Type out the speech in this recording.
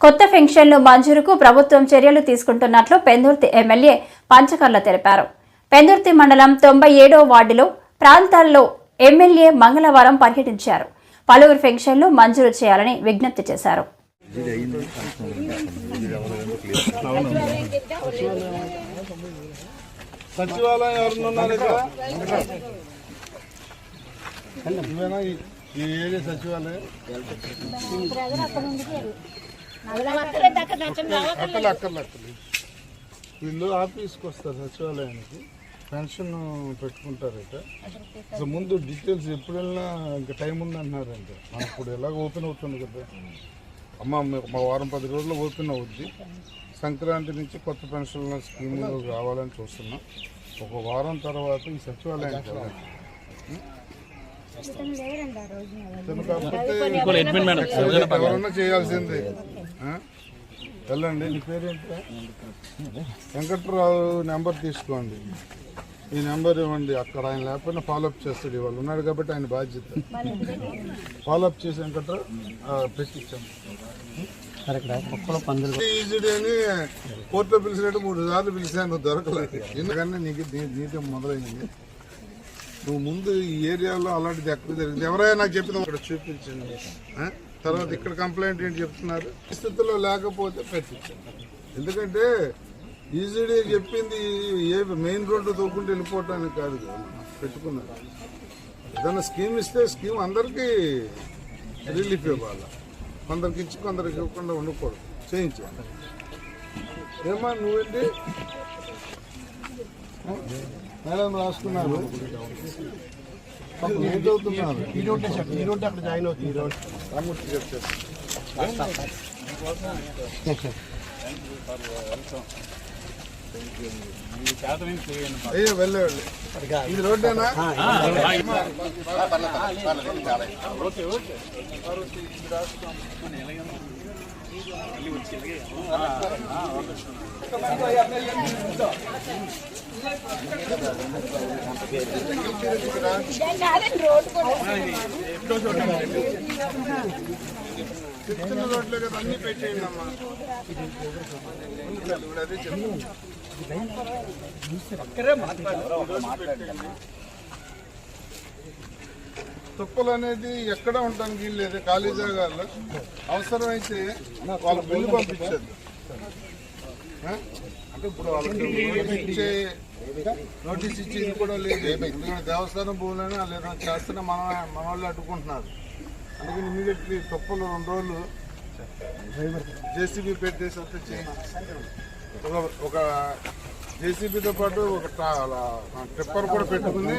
కొత్త పెన్షన్లు మంజూరుకు ప్రభుత్వం చర్యలు తీసుకుంటున్నట్లు పెందుర్తి ఎమ్మెల్యే పంచకర్ల తెలిపారు. పెందుర్తి మండలం తొంభై ఏడో వార్డులో ప్రాంతాల్లో ఎమ్మెల్యే మంగళవారం పర్యటించారు. పలువురు పెన్షన్లు మంజూరు చేయాలని విజ్ఞప్తి చేశారు. సచివాలయం అక్కలు అక్కర్లు అక్కర్లు వీళ్ళు ఆఫీస్కి వస్తారు సచివాలయానికి. పెన్షన్ పెట్టుకుంటారట. ముందు డీటెయిల్స్ ఎప్పుడు వెళ్ళినా ఇంకా టైం ఉందన్నారంట. మన ఇప్పుడు ఎలాగ ఓపెన్ అవుతుంది కదా. అమ్మ మా- వారం పది రోజుల్లో ఓపెన్ అవుద్ది. సంక్రాంతి నుంచి కొత్త పెన్షన్ల స్కీమ్ రావాలని చూస్తున్నాం. ఒక వారం తర్వాత ఈ సచివాలయానికి వెళ్ళాలి. కాకపోతే ఎవరన్నా చేయాల్సిందే? వెళ్ళండి. నీ పేరేంటి? వెంకట్రావు నెంబర్ తీసుకోండి. ఈ నెంబర్ ఇవ్వండి. అక్కడ ఆయన లేకపోయినా ఫాలోఅప్ చేస్తాడు ఇవాళ. ఉన్నాడు కాబట్టి ఆయన బాధ్యత. ఫాలోఅప్ చేసి వెంకట్రావు పెట్టించాం కోర్టులో పిలిచినట్టు మూడు సార్లు పిలిచాను దొరకలేదు. ఎందుకంటే నీకు నీతో మొదలైంది. నువ్వు ముందు ఈ ఏరియాలో అలాంటిది ఎక్కడ జరిగింది? ఎవరైనా నాకు చెప్పిన చూపించండి? తర్వాత ఇక్కడ కంప్లైంట్ ఏంటి చెప్తున్నారు? పరిస్థితుల్లో లేకపోతే పెట్టించండి. ఎందుకంటే ఈజీడీ చెప్పింది ఏ మెయిన్ రోడ్డు తోకుంటూ వెళ్ళిపోవటానికి కాదు కదా. పెట్టుకున్నారు. ఏదైనా స్కీమ్ ఇస్తే స్కీమ్ అందరికీ రిలీఫ్ ఇవ్వాలి. కొందరికి ఇచ్చి కొందరికి ఇవ్వకుండా ఉండకూడదు. చేయించాలి. ఏమా నువ్వేంటి? మేడం రాసుకున్నారు ఈ సార్ ఈ రోడ్డు అక్కడ జాయిన్ అవుతుంది. ఈ రోడ్ రామూర్తి గారు ఇది చెప్తున్న చిన్న కదా అన్ని పెట్టేయండి అమ్మా అదే చెప్తాను తుప్పలు అనేది ఎక్కడ ఉండడానికి లేదు ఖాళీ జాగాల్లో. అవసరమైతే వాళ్ళ బిల్లు పంపించదు అంటే ఇప్పుడు వాళ్ళకి నోటీస్ ఇచ్చే నోటీస్ ఇచ్చేది కూడా లేదు ఎందుకంటే దేవస్థానం భూములైనా లేదా చేస్తున్న మన మన వాళ్ళు అడ్డుకుంటున్నారు అందుకని ఇమీడియట్లీ తప్పులు రెండు రోజులు జేసీబీ పెట్టేసి వస్తే చేయండి ఒక ఒక జేసీబీతో పాటు ఒక ట్రిప్పర్ కూడా పెట్టుకుని